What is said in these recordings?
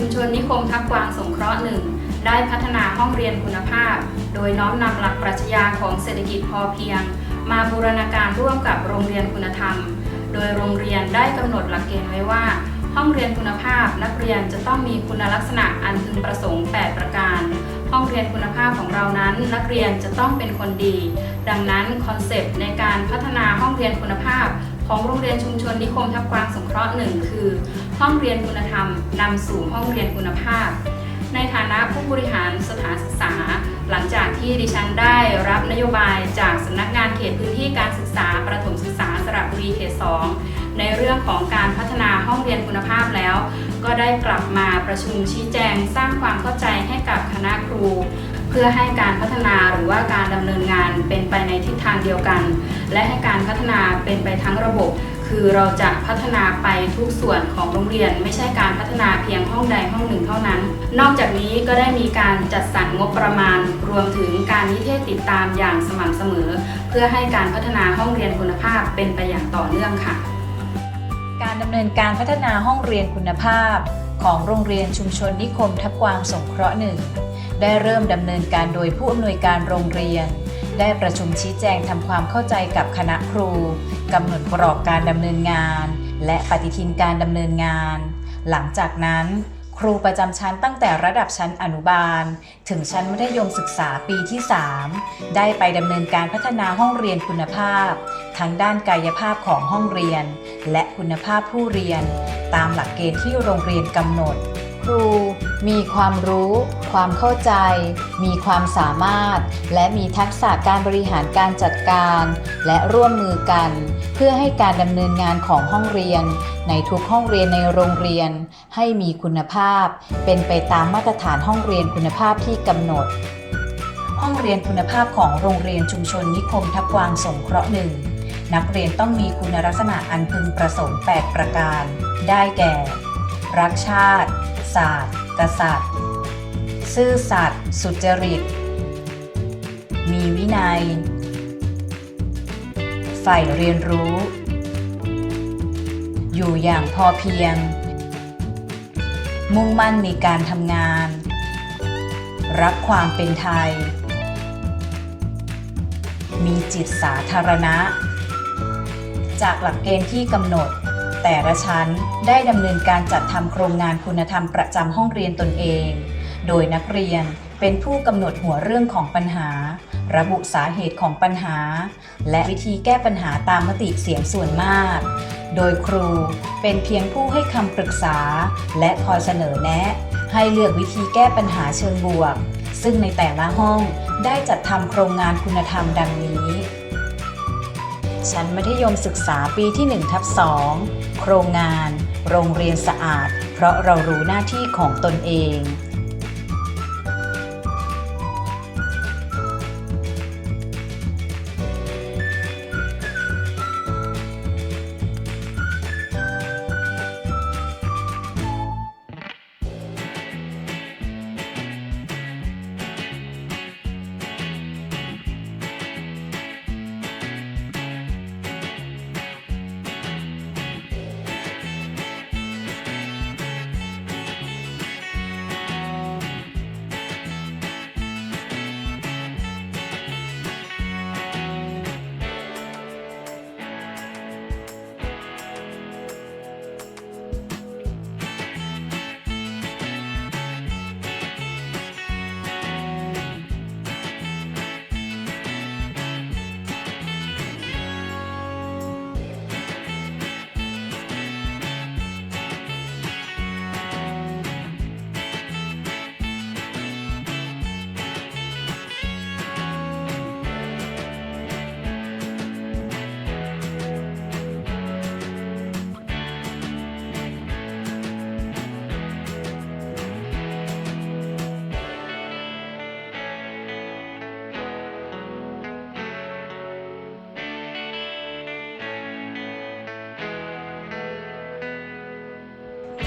ชุมชนนิคมทัพัฒนาห้องเรียนคุณภาพ โดยน้อมนำหลักปรัชญาของเศรษฐกิจพอเพียง มาบูรณาการร่วมกับโรงเรียนคุณธรรม โดยโรงเรียนได้กำหนดหลักเกณฑ์ไว้ว่า ห้องเรียนคุณภาพ นักเรียนจะต้องมีคุณลักษณะอันพึงประสงค์ 8 ประการ ห้องเรียนคุณภาพของเรานั้น นักเรียนจะต้องเป็นคนดี ดังนั้นคอนเซปต์ในการพัฒนาห้องเรียนคุณภาพ ของโรงเรียนชุมชนนิคมทับกวางสงเคราะห์หนึ่งคือ ห้องเรียนคุณธรรมนำสู่ห้องเรียนคุณภาพ ในฐานะผู้บริหารสถานศึกษา หลังจากที่ดิฉันได้รับนโยบายจากสำนักงานเขตพื้นที่การศึกษาประถมศึกษาสระบุรีเขต 2 ในเรื่องของการพัฒนาห้องเรียนคุณภาพแล้ว ก็ได้กลับมาประชุมชี้แจงสร้างความเข้าใจให้กับคณะครู เพื่อให้การพัฒนาหรือว่าการดำเนินงานเป็นไปในทิศทางเดียวกัน และให้การพัฒนาเป็นไปทั้งระบบ คือเราจะพัฒนาไปทุกส่วนของโรงเรียน ไม่ใช่การพัฒนาเพียงห้องใดห้องหนึ่งเท่านั้น นอกจากนี้ก็ได้มีการจัดสรรงบประมาณ รวมถึงการนิเทศติดตามอย่างสม่ำเสมอ เพื่อให้การพัฒนาห้องเรียนคุณภาพเป็นไปอย่างต่อเนื่องค่ะ การดำเนินการพัฒนาห้องเรียนคุณภาพ ของโรงเรียนชุมชนนิคมทับกวางสงเคราะห์หนึ่งได้เริ่มดำเนินการโดยผู้อำนวยการโรงเรียน ได้ประชุมชี้แจงทำความเข้าใจกับคณะครูกำหนดกรอบการดำเนินงาน และปฏิทินการดำเนินงาน หลังจากนั้น ครูประจำชั้นตั้งแต่ระดับชั้นอนุบาล ถึงชั้นมัธยมศึกษาปีที่ 3 ได้ไปดำเนินการพัฒนาห้องเรียนคุณภาพ ทั้งด้านกายภาพของห้องเรียน และคุณภาพผู้เรียน ตามหลักเกณฑ์ที่โรงเรียนกำหนด ครู มีความรู้ ความเข้าใจ มีความสามารถ และมีทักษะการบริหารการจัดการ และร่วมมือกัน เพื่อให้การดำเนินงานของห้องเรียน ในทุกห้องเรียนในโรงเรียน ให้มีคุณภาพ เป็นไปตามมาตรฐานห้องเรียนคุณภาพที่กำหนด ห้องเรียนคุณภาพของโรงเรียนชุมชนนิคมทับกวางสงเคราะห์หนึ่งนักเรียนต้องมีคุณลักษณะอันพึงประสงค์ 8 ประการ ได้แก่ รักชาติ ศาสตร์ กษัตริย์ ซื่อสัตย์สุจริต มีวินัยใฝ่เรียนรู้ อยู่อย่างพอเพียง มุ่งมั่นในการทำงาน รักความเป็นไทย มีจิตสาธารณะ จากหลักเกณฑ์ที่กำหนด แต่ละชั้นได้ดำเนินการจัดทำโครงงานคุณธรรมประจำห้องเรียนตนเอง โดยนักเรียนเป็นผู้กำหนดหัวเรื่องของปัญหา ระบุสาเหตุของปัญหา และวิธีแก้ปัญหาตามมติเสียงส่วนมาก โดยครูเป็นเพียงผู้ให้คำปรึกษา และคอยเสนอแนะ ให้เลือกวิธีแก้ปัญหาเชิงบวก ซึ่งในแต่ละห้องได้จัดทำโครงงานคุณธรรมดังนี้ ชั้นมัธยมศึกษาปีที่1ทับ2โครงงาน โรงเรียนสะอาด เพราะเรารู้หน้าที่ของตนเอง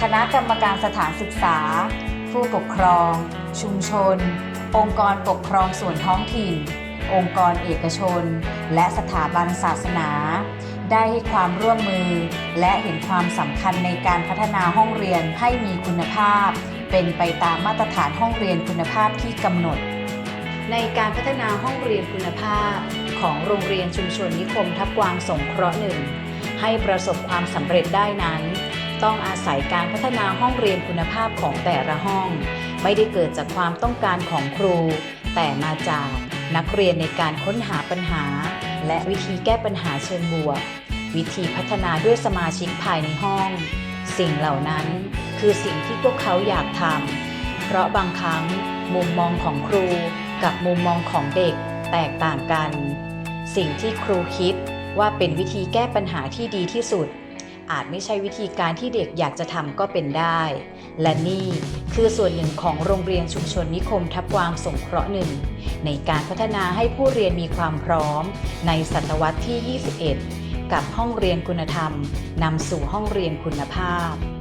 คณะกรรมการสถานศึกษา ผู้ปกครอง ชุมชน องค์กรปกครองส่วนท้องถิ่น องค์กรเอกชน และสถาบันศาสนา ได้ให้ความร่วมมือ และเห็นความสำคัญในการพัฒนาห้องเรียนให้มีคุณภาพ เป็นไปตามมาตรฐานห้องเรียนคุณภาพที่กำหนด ในการพัฒนาห้องเรียนคุณภาพ ของโรงเรียนชุมชนนิคมทับกวางสงเคราะห์หนึ่งให้ประสบความสำเร็จได้นั้น ต้องอาศัยการพัฒนาห้องเรียนคุณภาพของแต่ละห้อง ไม่ได้เกิดจากความต้องการของครู แต่มาจากนักเรียนในการค้นหาปัญหา และวิธีแก้ปัญหาเชิงบวก วิธีพัฒนาด้วยสมาชิกภายในห้อง สิ่งเหล่านั้นคือสิ่งที่พวกเขาอยากทำเพราะบางครั้งมุมมองของครูกับมุมมองของเด็กแตกต่างกัน สิ่งที่ครูคิดว่าเป็นวิธีแก้ปัญหาที่ดีที่สุด อาจไม่ใช่วิธีการที่เด็กอยากจะทำก็เป็นได้ และนี่คือส่วนหนึ่งของโรงเรียนชุมชนนิคมทับกวางสงเคราะห์หนึ่งในการพัฒนาให้ผู้เรียนมีความพร้อม ในศตวรรษที่ 21 กับห้องเรียนคุณธรรมนำสู่ห้องเรียนคุณภาพ